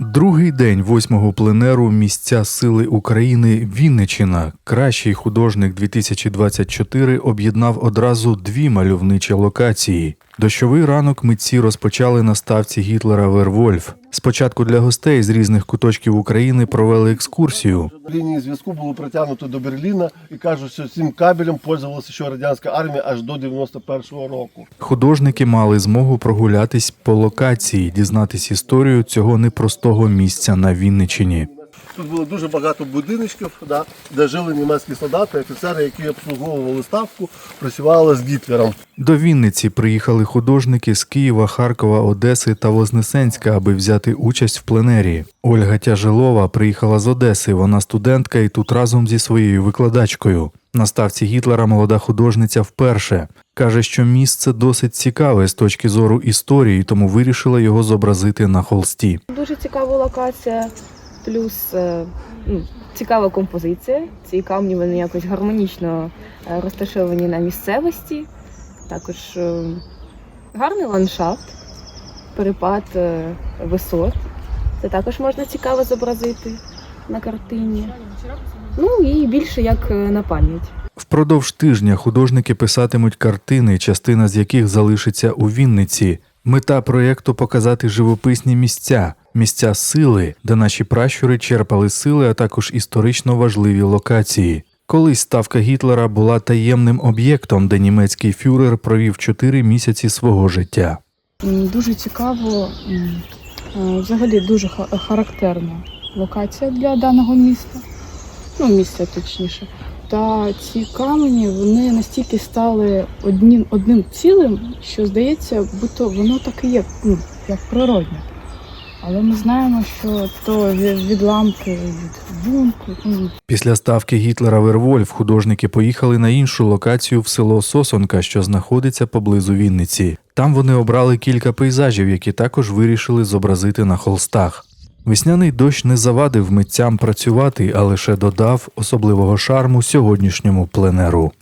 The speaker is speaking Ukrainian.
Другий день восьмого пленеру місця сили України Вінничина. Кращий художник 2024 об'єднав одразу дві мальовничі локації. Дощовий ранок митці розпочали на ставці Гітлера Вервольф. Спочатку для гостей з різних куточків України провели екскурсію. Лінії зв'язку було притягнуто до Берліна і кажуть, що цим кабелем пользувалася ще радянська армія аж до 91-го року. Художники мали змогу прогулятись по локації, дізнатись історію цього непростого місця на Вінничині. Тут було дуже багато будиночків, да, де жили німецькі солдати, офіцери, які обслуговували ставку, працювали з Гітлером. До Вінниці приїхали художники з Києва, Харкова, Одеси та Вознесенська, аби взяти участь в пленері. Ольга Тяжилова приїхала з Одеси. Вона студентка і тут разом зі своєю викладачкою. На ставці Гітлера молода художниця вперше каже, що місце досить цікаве з точки зору історії, тому вирішила його зобразити на холсті. Дуже цікава локація, плюс е, ну, цікава композиція. Ці камні вони якось гармонічно е, розташовані на місцевості. Також е, гарний ландшафт, перепад висот. Це також можна цікаво зобразити на картині. Ну і більше як на пам'ять. Впродовж тижня художники писатимуть картини, частина з яких залишиться у Вінниці. Мета проєкту показати живописні місця, місця сили, де наші пращури черпали сили, а також історично важливі локації. Колись ставка Гітлера була таємним об'єктом, де німецький фюрер провів чотири місяці свого життя. Дуже цікаво, е, взагалі дуже характерна локація для даного міста, ну місця точніше. Та ці камені вони настільки стали одним, одним цілим, що здається, будто воно так і є, ну, як природне. Але ми знаємо, що то відламки від бунку, Після ставки Гітлера Вервольф художники поїхали на іншу локацію в село Сосонка, що знаходиться поблизу Вінниці. Там вони обрали кілька пейзажів, які також вирішили зобразити на холстах. Весняний дощ не завадив митцям працювати, а лише додав особливого шарму сьогоднішньому пленеру.